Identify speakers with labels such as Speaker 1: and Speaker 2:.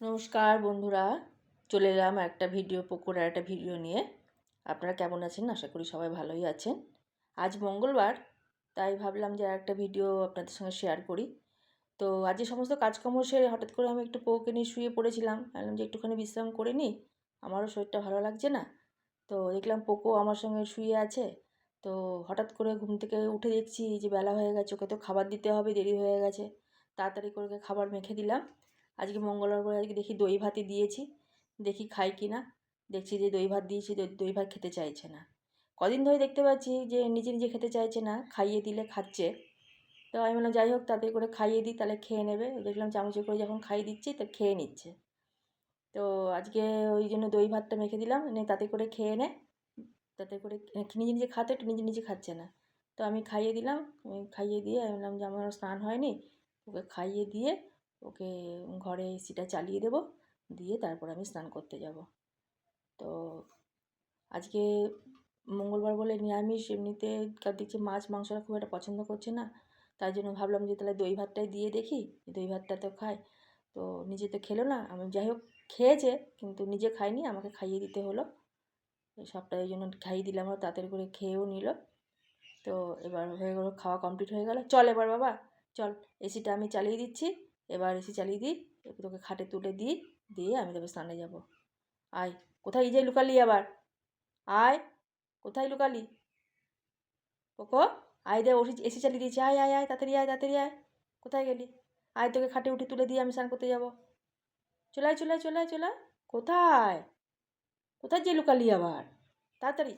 Speaker 1: নমস্কার বন্ধুরা, চলে এলাম একটা ভিডিও পকোড়ার একটা ভিডিও নিয়ে। আপনারা কেমন আছেন? আশা করি সবাই ভালোই আছেন। আজ মঙ্গলবার, তাই ভাবলাম যে একটা ভিডিও আপনাদের সঙ্গে শেয়ার করি। তো আজ যে সমস্ত কাজকর্ম সেরে হঠাৎ করে আমি একটু পোকে নিয়ে শুয়ে পড়েছিলাম। ভাবলাম যে একটুখানি বিশ্রাম করে নিই। আমারও শরীরটা ভালো লাগছে না। তো দেখলাম পোকো আমার সঙ্গে শুয়ে আছে। তো হঠাৎ করে ঘুম থেকে উঠে দেখছি যে বেলা হয়ে গেছে, ওকে তো খাবার দিতে হবে, দেরি হয়ে গেছে। তাড়াতাড়ি করে খাবার মেখে দিলাম। আজকে মঙ্গলবার বলে আজকে দেখি দই ভাতই দিয়েছি। দেখি খাই কি না। দেখছি যে দই ভাত দিয়েছি, দই ভাত খেতে চাইছে না। কদিন ধরে দেখতে পাচ্ছি যে নিজে নিজে খেতে চাইছে না, খাইয়ে দিলে খাচ্ছে। তো আমি বললাম, যাই হোক তাতে করে খাইয়ে দিই, তাহলে খেয়ে নেবে। দেখলাম চামচে করে যখন খাইয়ে দিচ্ছি, তো খেয়ে নিচ্ছে। তো আজকে ওই জন্য দই ভাতটা মেখে দিলাম নে তাতে করে খেয়ে নে। তাতে করে নিজে নিজে খাতে, একটু নিজে নিজে খাচ্ছে না। তো আমি খাইয়ে দিলাম, খাইয়ে দিয়ে আমি বললাম যে, আমার স্নান হয়নি। ওকে খাইয়ে দিয়ে ওকে ঘরে এসিটা চালিয়ে দেবো, দিয়ে তারপর আমি স্নান করতে যাব। তো আজকে মঙ্গলবার বলে নিরামিষ, এমনিতে দেখছি মাছ, মাংসটা খুব একটা পছন্দ করছে না। তাই জন্য ভাবলাম যে তাহলে দই ভাতটাই দিয়ে দেখি, দই ভাতটা তো খায় তো নিজে তো খেলো না, আমি যাই হোক খেয়েছে, কিন্তু নিজে খাইনি, আমাকে খাইয়ে দিতে হলো। সবটা ওই জন্য খাইয়ে দিলাম, আর তাড়াতাড়ি করে খেয়েও নিল। তো এবার হয়ে গেলো, খাওয়া কমপ্লিট হয়ে গেল। চল এবার বাবা, চল, এসিটা আমি চালিয়ে দিচ্ছি। এবার এসি চালিয়ে দিই তোকে খাটে তুলে দিই, দিয়ে আমি তবে স্নানে যাব। আয়, কোথায় যে লুকালি আবার? আয়, কোথায় লুকালি? কোকো আয় দে, ওসি এসি চালিয়ে দিয়েছি, আয় আয় আয়, তাড়াতাড়ি আয় তাড়াতাড়ি আয়। কোথায় গেলি? আয়, তোকে খাটে উঠে তুলে দিয়ে আমি স্নান করতে যাব। চলে চলে চলে চলে কোথায়? কোথায় যে লুকালি আবার? তাড়াতাড়ি।